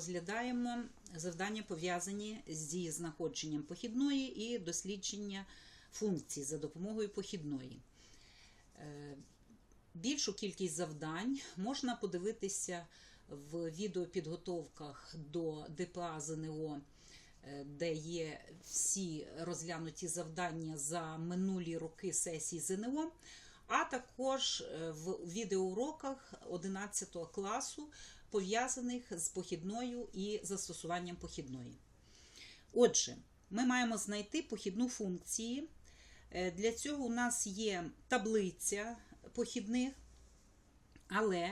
розглядаємо завдання, пов'язані з дієзнаходженням похідної і дослідження функцій за допомогою похідної. Е, Більшу кількість завдань можна подивитися в відеопідготовках до ДПА ЗНО, е, де є всі розглянуті завдання за минулі роки сесії ЗНО, а також е, в відеоуроках 11 класу, пов'язаних з похідною і застосуванням похідної. Отже, ми маємо знайти похідну функції. Е, Для цього у нас є таблиця похідних. Але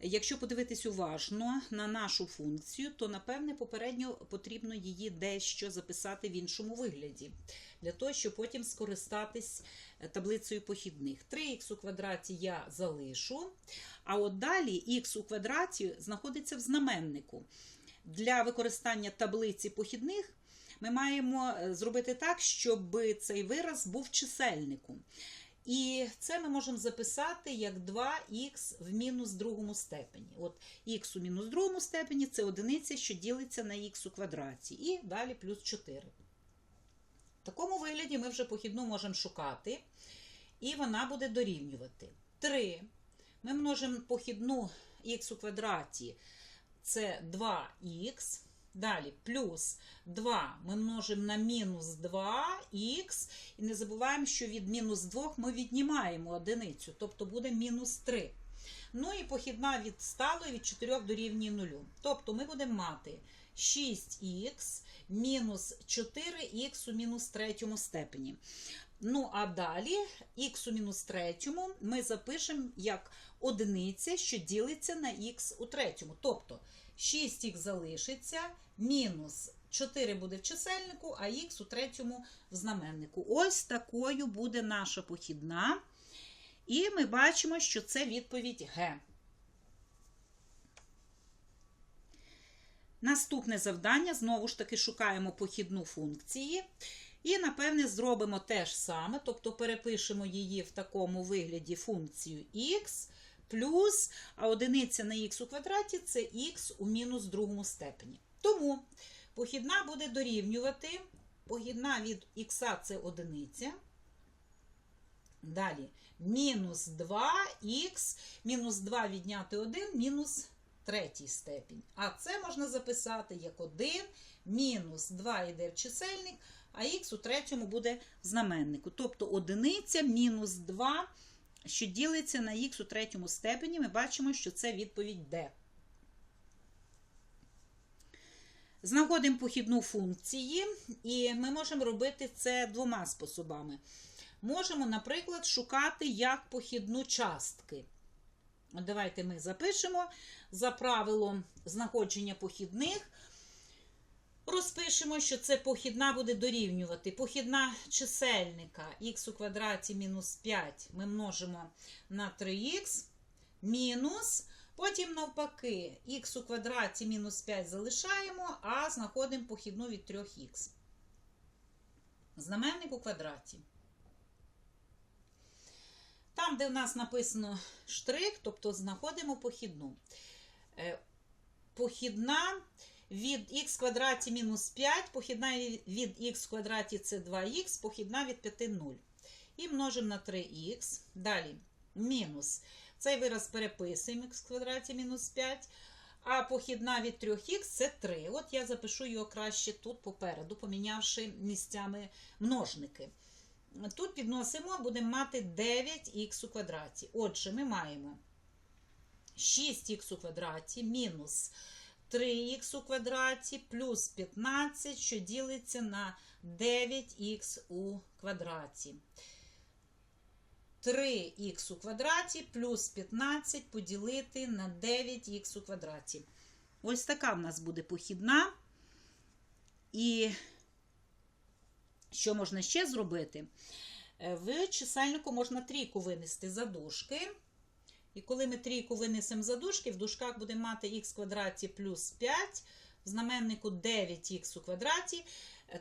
якщо подивитись уважно на нашу функцію, то напевне попередньо потрібно її дещо записати в іншому вигляді, для того, щоб потім скористатись таблицею похідних. 3х у квадраті я залишу, а от далі х у квадраті знаходиться в знаменнику. Для використання таблиці похідних ми маємо е, зробити так, щоб цей вираз був чисельником. І це ми можемо записати як 2х в мінус другому степені. От х у мінус другому степені це одиниця, що ділиться на х у квадраті. І далі плюс 4. В такому вигляді ми вже похідну можемо шукати, і вона буде дорівнювати. 3. Ми множимо похідну х у квадраті, це 2х. Далі плюс 2 ми множимо на мінус 2х, і не забуваємо, що від мінус 2 ми віднімаємо одиницю, тобто буде мінус 3. Ну і похідна від сталої від 4 дорівнює 0. Тобто ми будемо мати 6х мінус 4х у мінус третьому степені. Ну, а далі х у мінус третьому ми запишемо як одиниця, що ділиться на х у третьому. Тобто 6х залишиться, мінус 4 буде в чисельнику, а х у третьому в знаменнику. Ось такою буде наша похідна. І ми бачимо, що це відповідь Г. Наступне завдання знову ж таки шукаємо похідну функції. І, напевне, зробимо те ж саме, тобто перепишемо її в такому вигляді функцію х плюс, а одиниця на х у квадраті це х у мінус другому степені. Тому похідна буде дорівнювати, похідна від х це одиниця. Далі мінус 2х, мінус 2 відняти 1, мінус третій степінь. А це можна записати як 1, мінус 2 йде в чисельник, а х у третьому буде в знаменнику. Тобто одиниця мінус 2, що ділиться на х у третьому степені, ми бачимо, що це відповідь D. Знаходимо похідну функції, і ми можемо робити це двома способами. Можемо, наприклад, шукати як похідну частки. Давайте ми запишемо за правилом знаходження похідних. Розпишемо, що це похідна буде дорівнювати. Похідна чисельника х у квадраті мінус 5 ми множимо на 3х мінус. Потім, навпаки, х у квадраті мінус 5 залишаємо, а знаходимо похідну від 3х. Знаменник у квадраті. Там, де в нас написано штрих, тобто знаходимо похідну. Е, Похідна від х квадраті мінус 5, похідна від х квадраті це 2х, похідна від 5 0. І множимо на 3х. Далі мінус. Цей вираз переписуємо х квадраті мінус 5. А похідна від 3х це 3. От я запишу його краще тут попереду, помінявши місцями множники. Тут підносимо, будемо мати 9х у квадраті. Отже, ми маємо 6х у квадраті мінус 3х у квадраті плюс 15, що ділиться на 9х у квадраті. 3х у квадраті плюс 15 поділити на 9х у квадраті. Ось така в нас буде похідна. І що можна ще зробити? В чисельнику можна трійку винести за дужки. І коли ми трійку винесемо за дужки, в дужках будемо мати х квадраті плюс 5, в знаменнику 9х у квадраті.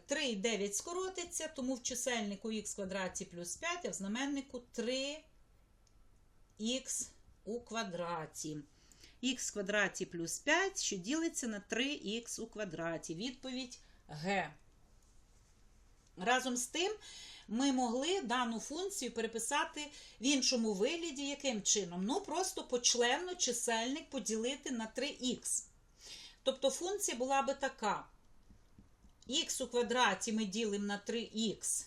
3 і 9 скоротиться, тому в чисельнику х квадраті плюс 5, а в знаменнику 3х у квадраті. х квадраті плюс 5, що ділиться на 3х у квадраті. Відповідь Г. Разом з тим, ми могли дану функцію переписати в іншому вигляді, яким чином? Ну, просто почленно чисельник поділити на 3х. Тобто функція була би така. х у квадраті ми ділимо на 3х.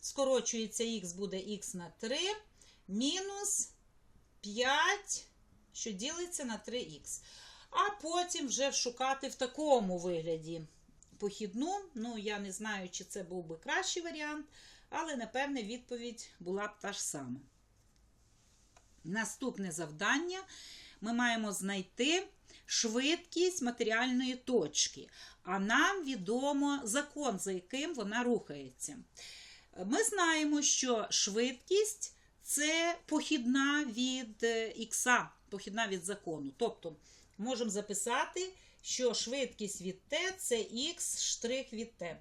Скорочується х буде х на 3, мінус 5, що ділиться на 3х. А потім вже шукати в такому вигляді похідну. Ну, я не знаю, чи це був би кращий варіант, але, напевне, відповідь була б та ж сама. Наступне завдання ми маємо знайти швидкість матеріальної точки, а нам відомо закон, за яким вона рухається. Ми знаємо, що швидкість це похідна від х, похідна від закону. Тобто, можемо записати, що швидкість від t це х штрих від t.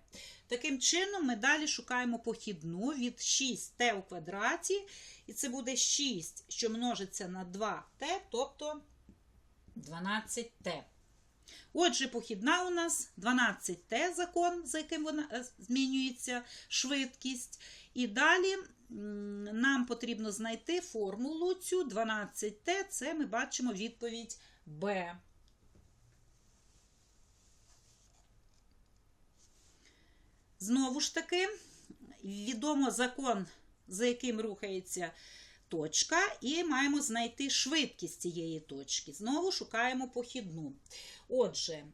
Таким чином, ми далі шукаємо похідну від 6t у квадраті, і це буде 6, що множиться на 2t, тобто 12t. Отже, похідна у нас 12t закон, за яким вона змінюється швидкість. І далі нам потрібно знайти формулу цю 12t, це ми бачимо відповідь Б. Знову ж таки, відомо закон, за яким рухається точка, і маємо знайти швидкість цієї точки. Знову шукаємо похідну. Отже,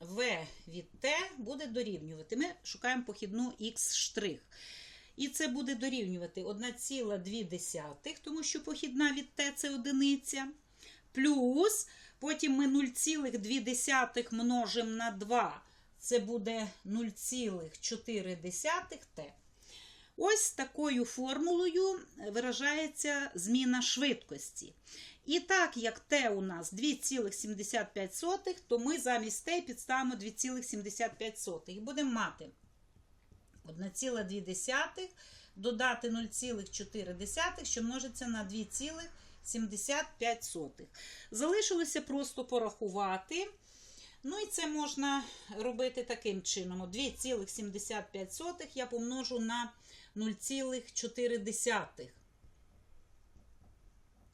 v від t буде дорівнювати. Ми шукаємо похідну х. І це буде дорівнювати 1,2, тому що похідна від t це одиниця. Плюс, потім ми 0,2 множимо на 2. Це буде 0,4t. Ось такою формулою виражається зміна швидкості. І так, як t у нас 2,75, то ми замість t підставимо 2,75. І будемо мати 1,2 додати 0,4, що множиться на 2,75. Залишилося просто порахувати. Ну і це можна робити таким чином. 2,75 я помножу на 0,4.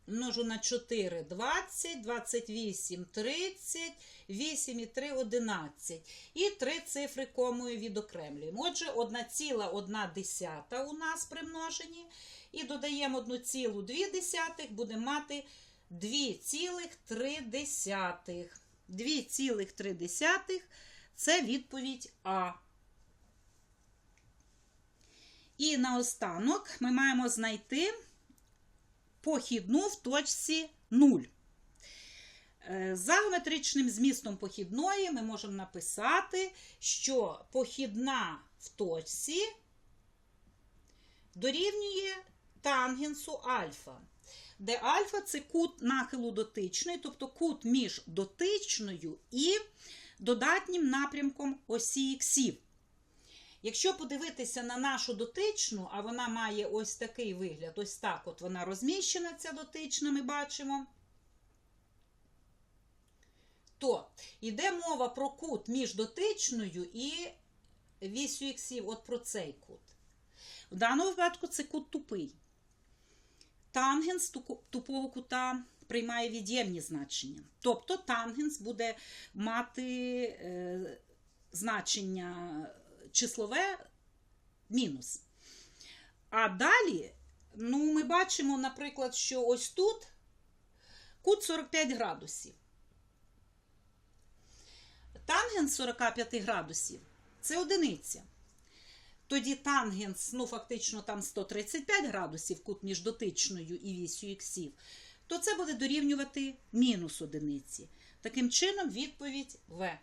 Множу на 4 20, 28, 30, 8 і 3 11. І три цифри комою відокремлюємо. Отже, 1,1 у нас при множенні. І додаємо 1,2, будемо мати 2,3. 2,3 це відповідь А. І наостанок ми маємо знайти похідну в точці 0. Е, за геометричним змістом похідної ми можемо написати, що похідна в точці дорівнює тангенсу альфа, де альфа це кут нахилу дотичної, тобто кут між дотичною і додатнім напрямком осі іксів. Якщо подивитися на нашу дотичну, а вона має ось такий вигляд, ось так от вона розміщена, ця дотична, ми бачимо, то йде мова про кут між дотичною і вісю іксів, от про цей кут. В даному випадку це кут тупий. Тангенс тупого кута приймає від'ємні значення. Тобто тангенс буде мати е, значення числове мінус. А далі, ну, ми бачимо, наприклад, що ось тут кут 45 градусів. Тангенс 45 градусів це одиниця. Тоді тангенс, ну, фактично, там 135 градусів кут між дотичною і вісю іксів, то це буде дорівнювати мінус одиниці. Таким чином, відповідь В.